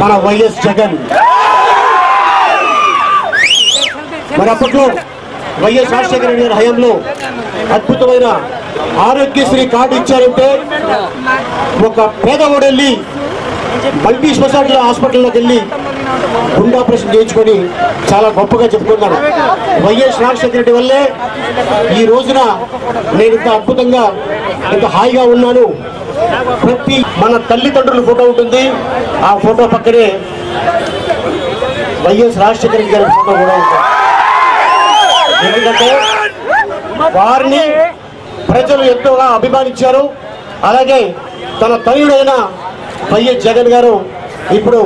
మన వైఎస్ జగన్. మరి అప్పట్లో వైఎస్ రాజశేఖర రెడ్డి గారి హయాంలో అద్భుతమైన ఆరోగ్యశ్రీ కార్డు ఇచ్చారంటే ఒక పేదవాడు వెళ్ళి మల్టీ స్పెషాలిటీ హాస్పిటల్లోకి వెళ్ళి గుండె ఆపరేషన్ చేయించుకొని చాలా గొప్పగా చెప్పుకున్నాను వైఎస్ రాజశేఖర రెడ్డి వల్లే ఈ రోజున నేను ఇంత అద్భుతంగా ఇంత హాయిగా ఉన్నాను. ప్రతి మన తల్లిదండ్రుల ఫోటో ఉంటుంది. ఆ ఫోటో పక్కనే వైఎస్ రాజశేఖర రెడ్డి గారి ఫోటో కూడా ఉంటుంది. ఎందుకంటే వారిని ప్రజలు ఎంతోగా అభిమానించారు. అలాగే తన తనయుడైన వైఎస్ జగన్ గారు ఇప్పుడు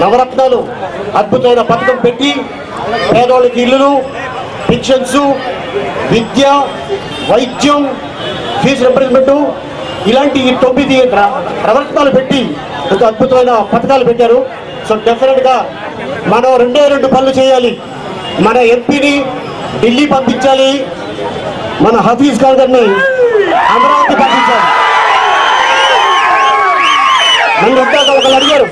నవరత్నాలు అద్భుతమైన పథకం పెట్టి పేదవాళ్ళకి ఇల్లులు పెన్షన్స్ విద్య వైద్యం ఫీజు రింబర్స్మెంట్ ఇలాంటి తొమ్మిది ప్రదర్శనలు పెట్టి ఒక అద్భుతమైన పథకాలు పెట్టారు. సో డెఫినెట్గా మనం రెండే రెండు పనులు చేయాలి. మన ఎంపీని ఢిల్లీ పంపించాలి. మన హఫీజ్ ఖాన్ గారిని అమరావతి పంపించాలి. నన్ను ఇందాక ఒకళ్ళు అడిగారు.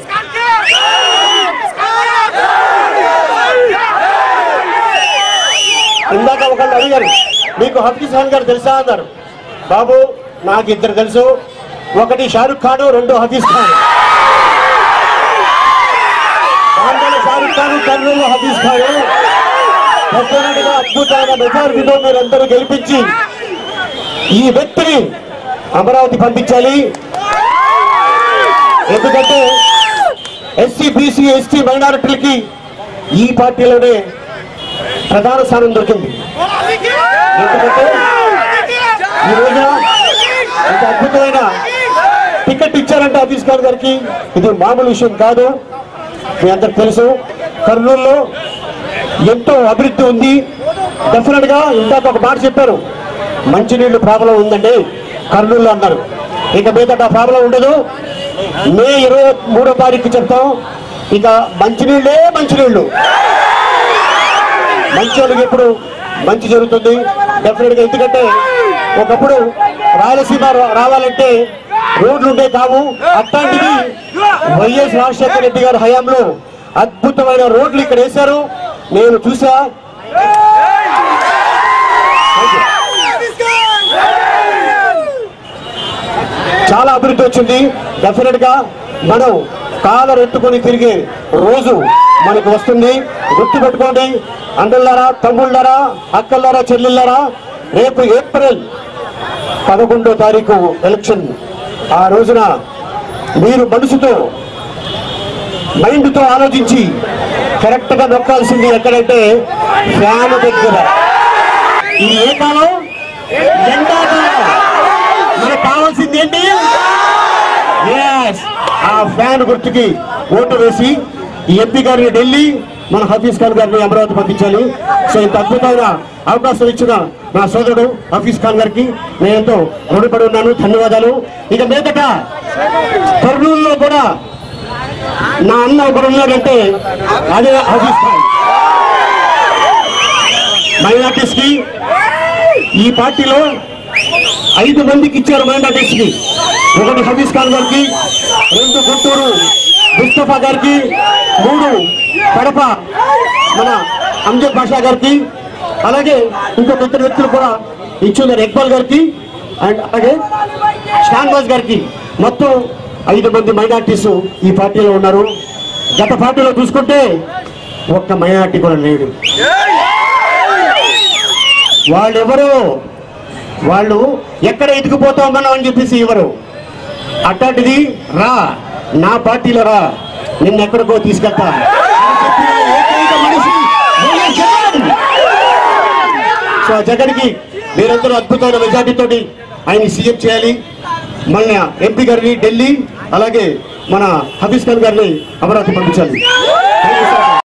ఇందాక ఒకళ్ళు అడిగారు మీకు హఫీజ్ ఖాన్ గారు తెలుసా అన్నారు. బాబు నాకు ఇద్దరు తెలుసు. ఒకటి షారుఖ్ ఖాన్ రెండు హఫీజ్ ఖాన్. ఆంధ్రలో షారుఖ్ ఖాన్ కర్నూలు హఫీజ్ ఖాన్. డెఫినెట్గా అద్భుతమైన మెజారిటీతో మీరందరూ గెలిపించి ఈ వ్యక్తిని అమరావతి పంపించాలి. ఎందుకంటే ఎస్సీ బీసీ ఎస్టీ మైనారిటీలకి ఈ పార్టీలోనే ప్రధాన స్థానం దొరికింది. ఎందుకంటే ఈ రోజున ఇంత అద్భుతమైన టికెట్ ఇచ్చారంటే ఆఫీస్ గారి గారికి ఇది మామూలు విషయం కాదు. మీ అందరికి తెలుసు కర్నూలులో ఎంతో అభివృద్ధి ఉంది. డెఫినెట్గా ఇందాక ఒక మాట చెప్పారు. మంచినీళ్ళు ప్రాబ్లం ఉందండి. కర్నూలులో అన్నారు. ఇక మీదట ప్రాబ్లం ఉండదు. మే ఇరవై మూడో తారీఖు చెప్తాం. ఇక మంచినీళ్ళే మంచినీళ్ళు. మంచి వాళ్ళకి ఎప్పుడు మంచి జరుగుతుంది. డెఫినెట్గా ఎందుకంటే ఒకప్పుడు రాయలసీమ రావాలంటే రోడ్లు ఉండే కావు. అట్లాంటిది వైఎస్ రాజశేఖర రెడ్డి గారి హయాంలో అద్భుతమైన రోడ్లు ఇక్కడ వేశారు. నేను చూసా. చాలా అభివృద్ధి వచ్చింది. డెఫినెట్గా మనం కాలర్ తిరిగే రోజు మనకు వస్తుంది. గుర్తు పెట్టుకోండి తమ్ముళ్ళారా అక్కల్లారా చెల్లెళ్ళారా రేపు ఏప్రిల్ పదకొండో తారీఖు ఎలక్షన్. ఆ రోజున మీరు మనసుతో మైండ్తో ఆలోచించి కరెక్ట్గా నొక్కాల్సింది ఎక్కడంటే ఫ్యాన్ దగ్గర. ఇది ఏ కాలం ఎండాకాలం. మనకు కావాల్సింది ఏంటి? ఆ ఫ్యాన్ గుర్తుకి ఓటు వేసి ఈ ఎంపీ గారిని ఢిల్లీ మన హఫీజ్ ఖాన్ గారిని అమరావతి పంపించాలి. సో ఇంత అద్భుతమైన అవకాశం ఇచ్చిన నా సోదరుడు హఫీజ్ ఖాన్ గారికి నేను ఎంతో రుణపడి ఉన్నాను. ధన్యవాదాలు. ఇక మీదట కర్నూలులో కూడా నా అన్న ఒకడు ఉన్నాడంటే అదే హఫీజ్ ఖాన్. మైనార్టీస్కి ఈ పార్టీలో ఐదు మందికి ఇచ్చారు మైనార్టీస్కి ఒకటి హఫీజ్ ఖాన్ గారికి రెండు గుంటూరు ముస్తఫా గారికి మూడు కడప మన అంజద్ బాషా గారికి అలాగే ఇంకొక ఇద్దరు వ్యక్తులు కూడా ఇచ్చున్నారు ఇక్బాల్ గారికి అండ్ అలాగే షాన్వాజ్ గారికి మొత్తం ఐదు మంది మైనార్టీస్ ఈ పార్టీలో ఉన్నారు. గత పార్టీలో చూసుకుంటే ఒక్క మైనార్టీ కూడా లేడు. వాళ్ళెవరు? వాళ్ళు ఎక్కడ ఎదిగిపోతాం మనం అని చెప్పేసి ఇవ్వరు అట్లాంటిది రా నా పార్టీలో రా. నిన్నెక్కడికో తీసుకెళ్తా అని చెప్పిన ఏకైక మనిషి వైఎస్ జగన్. సో ఆ జగన్కి మీరందరూ అద్భుతమైన మెజార్టీతో ఆయన సీఎం చేయాలి. మన ఎంపీ గారిని ఢిల్లీ అలాగే మన హఫీజ్ ఖాన్ గారిని అమరావతి పంపించాలి.